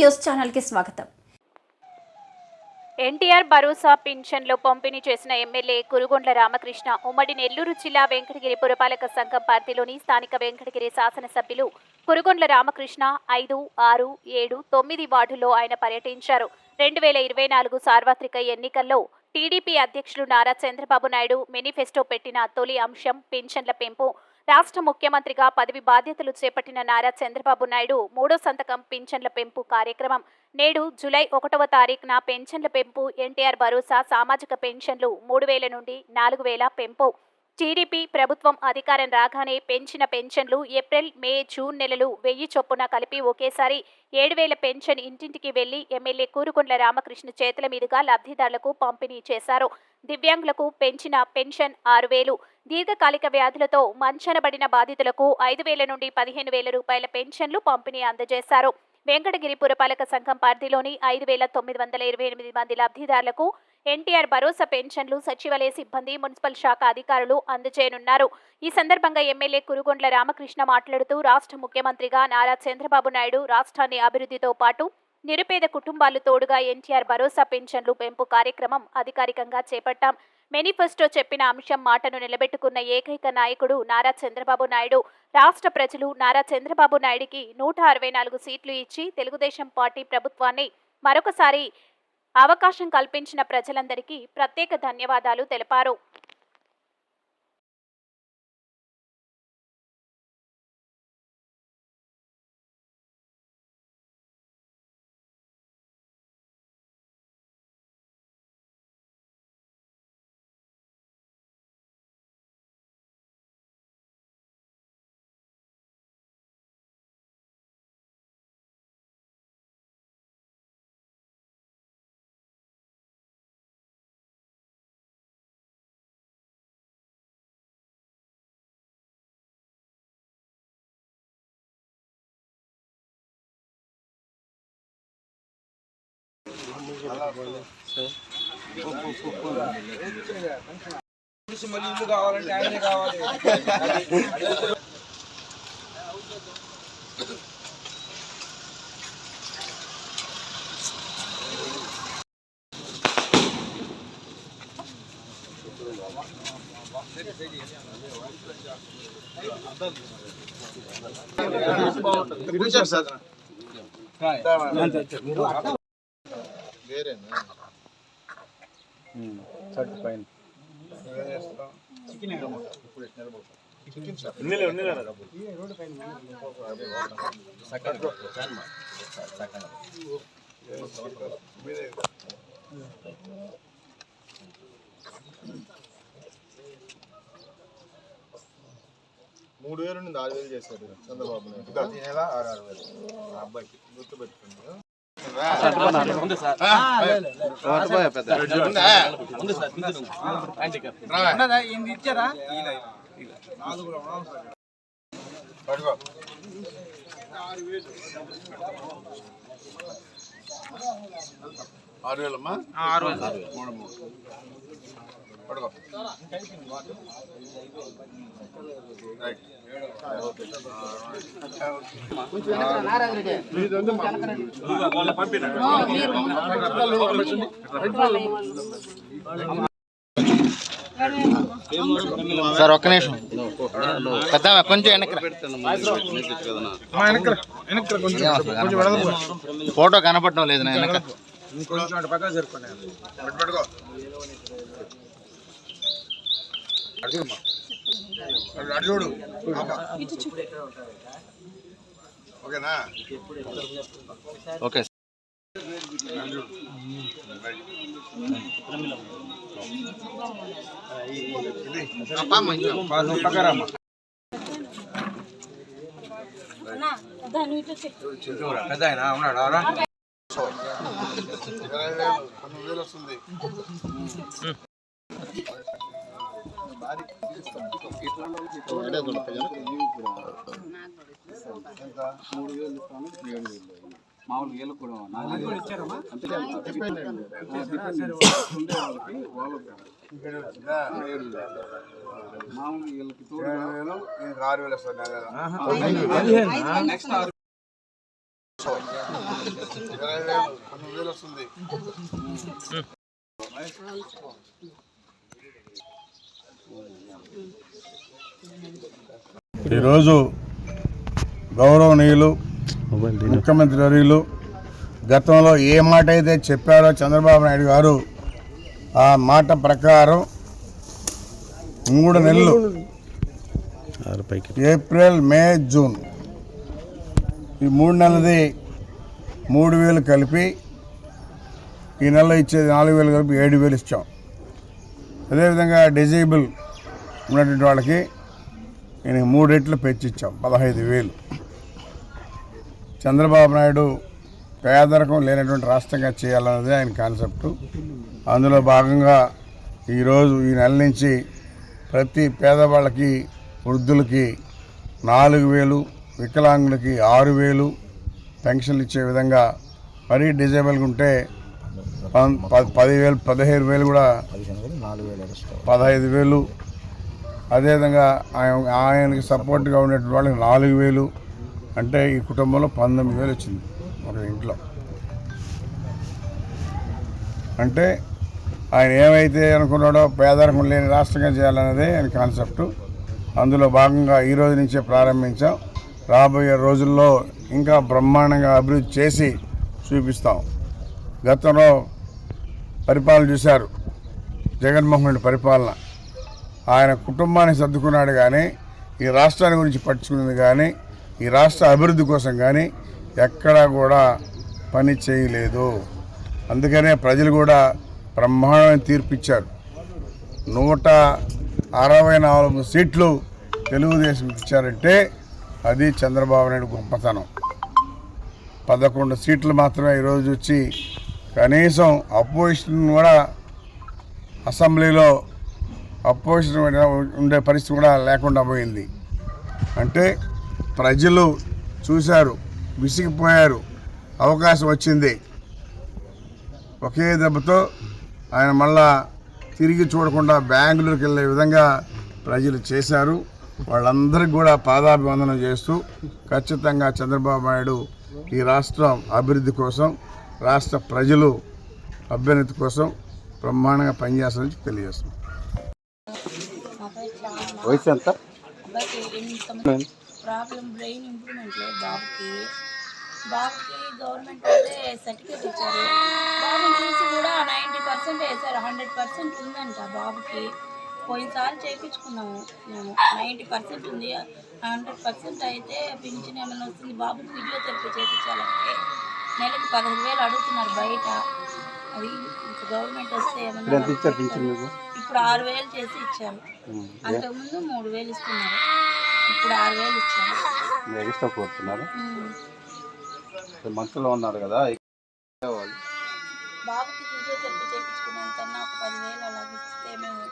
News ఛానల్కి స్వాగతం. ఎన్టీఆర్ భరోసా పింఛన్లు పంపిణీ చేసిన ఎమ్మెల్యే కురుగొండ్ల రామకృష్ణ ఉమ్మడి నెల్లూరు జిల్లా వెంకటగిరి పురపాలక సంఘం పార్టీలోని స్థానిక వెంకటగిరి శాసనసభ్యులు కురుగొండ్ల రామకృష్ణ ఐదు ఆరు ఏడు తొమ్మిది వార్డుల్లో ఆయన పర్యటించారు. రెండు వేల ఇరవై నాలుగు సార్వత్రిక ఎన్నికల్లో టీడీపీ అధ్యక్షులు నారా చంద్రబాబు నాయుడు మేనిఫెస్టో పెట్టిన తొలి అంశం పింఛన్ల పెంపు. రాష్ట్ర ముఖ్యమంత్రిగా పదవి బాధ్యతలు చేపట్టిన నారా చంద్రబాబు నాయుడు మూడో సంతకం పింఛన్ల పెంపు కార్యక్రమం. నేడు జూలై ఒకటవ తారీఖున పెన్షన్ల పెంపు ఎన్టీఆర్ భరోసా సామాజిక పెన్షన్లు మూడు వేల నుండి నాలుగు వేల పెంపు. టీడీపీ ప్రభుత్వం అధికారం రాగానే పెంచిన పెన్షన్లు ఏప్రిల్ మే జూన్ నెలలు వెయ్యి చొప్పున కలిపి ఒకేసారి ఏడు వేల పెన్షన్ ఇంటింటికి వెళ్ళి ఎమ్మెల్యే కూరుకుండ్ల రామకృష్ణ చేతుల మీదుగా లబ్ధిదారులకు పంపిణీ చేశారు. దివ్యాంగులకు పెంచిన పెన్షన్ ఆరు వేలు. దీర్ఘకాలిక వ్యాధులతో మంచనబడిన బాధితులకు ఐదు వేల నుండి పదిహేను వేల రూపాయల పెన్షన్లు పంపిణీ అందజేశారు. వెంకటగిరి పురపాలక సంఘం పరిధిలోని ఐదు వేల తొమ్మిది వందల ఇరవై ఎనిమిది మంది లబ్ధిదారులకు ఎన్టీఆర్ భరోసా పెన్షన్లు సచివాలయ సిబ్బంది మున్సిపల్ శాఖ అధికారులు అందజేయనున్నారు. ఈ సందర్భంగా ఎమ్మెల్యే కురుగొండ్ల రామకృష్ణ మాట్లాడుతూ రాష్ట్ర ముఖ్యమంత్రిగా నారా చంద్రబాబు నాయుడు రాష్ట్రాన్ని అభివృద్ధితో పాటు నిరుపేద కుటుంబాలు తోడుగా ఎన్టీఆర్ భరోసా పెన్షన్లు పెంపు కార్యక్రమం అధికారికంగా చేపట్టాం. మేనిఫెస్టో చెప్పిన అంశం మాటను నిలబెట్టుకున్న ఏకైక నాయకుడు నారా చంద్రబాబు నాయుడు. రాష్ట్ర ప్రజలు నారా చంద్రబాబు నాయుడికి నూట అరవై నాలుగు సీట్లు ఇచ్చి తెలుగుదేశం పార్టీ ప్రభుత్వాన్ని మరొకసారి అవకాశం కల్పించిన ప్రజలందరికీ ప్రత్యేక ధన్యవాదాలు తెలిపారు. మళ్ళీ ఇల్లు కావాలంటే ఆయనే కావాలి మూడు వేలు నుండి ఆరు వేలు చేశాడు చంద్రబాబు నాయుడు. ప్రతి నెల ఆరు ఆరు వేలు. ఆ అబ్బాయికి గుర్తు పెట్టుకుంది ఇచ్చారా ఆరు వేలమ్మా ఆరు వేలు మూడు మూడు పడుకో. రైట్ సార్ ఒక్క నిమిషం. పెద్ద కొంచెం వెనక్కి రా. ఫోటో కనపడటం లేదు నా వెనక ఇంకొంచెం అటు పక్కన జరుపుకోండి పట్టు పడుకో అడుగుమ్మా. అటు అటు చూడు పాప. ఓకేనా? ఓకే. ఇది ఆ వేలు ఇంకా. నువ్వు వేలు పన్నెండు వేలు వస్తుంది ఎంత? ఇరవై వేలు, ఆరు వేలు వస్తుంది నెక్స్ట్ ఇరవై వేలు వేలు వస్తుంది ఈరోజు గౌరవనీయులు ముఖ్యమంత్రి వర్యులు గతంలో ఏ మాట అయితే చెప్పారో చంద్రబాబు నాయుడు గారు ఆ మాట ప్రకారం మూడు నెలలు ఏప్రిల్ మే జూన్ ఈ మూడు నెలది మూడు వేలు కలిపి ఈ నెలలో ఇచ్చేది నాలుగు వేలు కలిపి ఏడు వేలు ఇచ్చాం. అదేవిధంగా డిజేబుల్ ఉన్నటువంటి వాళ్ళకి నేను మూడు రెట్లు పెంచిచ్చాం పదహైదు వేలు. చంద్రబాబు నాయుడు పేదరికం లేనటువంటి రాష్ట్రంగా చేయాలన్నది ఆయన కాన్సెప్టు. అందులో భాగంగా ఈరోజు ఈ నెల నుంచి ప్రతి పేదవాళ్ళకి వృద్ధులకి నాలుగు వేలు వికలాంగులకి ఆరు వేలు పెన్షన్లు ఇచ్చే విధంగా మరీ డిజేబుల్గా ఉంటే పదివేలు పదిహేను వేలు కూడా పదహైదు వేలు అదేవిధంగా ఆయన ఆయనకి సపోర్ట్గా ఉన్నటువంటి వాళ్ళకి నాలుగు వేలు అంటే ఈ కుటుంబంలో పంతొమ్మిది వేలు వచ్చింది ఒక ఇంట్లో. అంటే ఆయన ఏమైతే అనుకున్నాడో పేదరికం లేని రాష్ట్రంగా చేయాలన్నదే ఆయన కాన్సెప్ట్. అందులో భాగంగా ఈ రోజు నుంచే ప్రారంభించాం. రాబోయే రోజుల్లో ఇంకా బ్రహ్మాండంగా అభివృద్ధి చేసి చూపిస్తాం. గతంలో పరిపాలన చూశారు. జగన్మోహన్ రెడ్డి పరిపాలన. ఆయన కుటుంబాన్ని సర్దుకున్నాడు కానీ ఈ రాష్ట్రాన్ని గురించి పట్టించుకున్నది కానీ ఈ రాష్ట్ర అభివృద్ధి కోసం కానీ ఎక్కడా కూడా పని చేయలేదు. అందుకనే ప్రజలు కూడా బ్రహ్మాండమైన తీర్పు ఇచ్చారు. నూట అరవై నాలుగు సీట్లు తెలుగుదేశం ఇచ్చారంటే అది చంద్రబాబు నాయుడు గొప్పతనం. పదకొండు సీట్లు మాత్రమే ఈరోజు వచ్చి కనీసం అపోజిషన్ కూడా అసెంబ్లీలో అపోజిషన్ ఉండే పరిస్థితి కూడా లేకుండా పోయింది. అంటే ప్రజలు చూశారు విసిగిపోయారు అవకాశం వచ్చింది. ఒకే దెబ్బతో ఆయన మళ్ళా తిరిగి చూడకుండా బెంగళూరుకి వెళ్ళే విధంగా ప్రజలు చేశారు. వాళ్ళందరికీ కూడా పాదాభివందనం చేస్తూ ఖచ్చితంగా చంద్రబాబు నాయుడు ఈ రాష్ట్రం అభివృద్ధి కోసం రాష్ట్ర ప్రజలు అభ్యున్నతి కోసం బ్రహ్మాండంగా పనిచేస్తారని తెలియజేస్తున్నాం. వయసు ఎంత? ప్రాబ్లం బ్రెయిన్ ఇంప్రూవ్మెంట్ లేదు బాబుకి. బాబుకి గవర్నమెంట్ అయితే సర్టిఫికేట్ ఇచ్చారు. బాబుని చూసి కూడా నైంటీ పర్సెంట్ వేశారు. హండ్రెడ్ పర్సెంట్ ఉందంట బాబుకి. పోయినసారి చేయించుకున్నాము మేము. నైంటీ పర్సెంట్ ఉంది. హండ్రెడ్ పర్సెంట్ అయితే పింఛన్ ఏమైనా వస్తుంది? బాబుకి ఫిజియోథెరపీ చేయించాలంటే నెలకి పదహైదు వేలు అడుగుతున్నారు బయట. అది ఇంకా గవర్నమెంట్ వస్తే ఏమన్నా ఇప్పుడు ఆరు వేలు చేసి ఇచ్చారు. అంతకుముందు మూడు వేలు ఇస్తున్నారు. ఇప్పుడు ఆరు వేలు ఇచ్చారు. ఎక్స్ట్రా కోరుతున్నారు. మంచులో ఉన్నారు కదా బాబుకి ఫిజియోథెరపీ చేయించుకునేంతన్నా ఒక పదివేలు అలా ఇస్తే మేము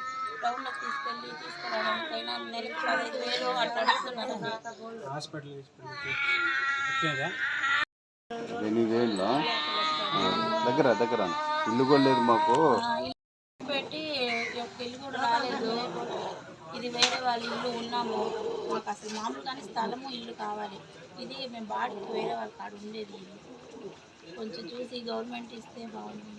టౌన్లోకి తీసుకెళ్ళి తీసుకురావడానికైనా నెలకి పదహైదు వేలు అట్లా అడుగుతున్నారు ఎనిమిది వేలు దగ్గర దగ్గర ఇల్లు కూడా లేదు మాకు. పెట్టి ఒక ఇల్లు కూడా రాలేదు. ఇది వేరే వాళ్ళ ఇల్లు ఉన్నాము. మాకు అసలు మామూలుగానే స్థలము ఇల్లు కావాలి. ఇది మేము బాడీకి వేరే వాళ్ళ కాడ ఉండేది. కొంచెం చూసి గవర్నమెంట్ ఇస్తే బాగుంటుంది.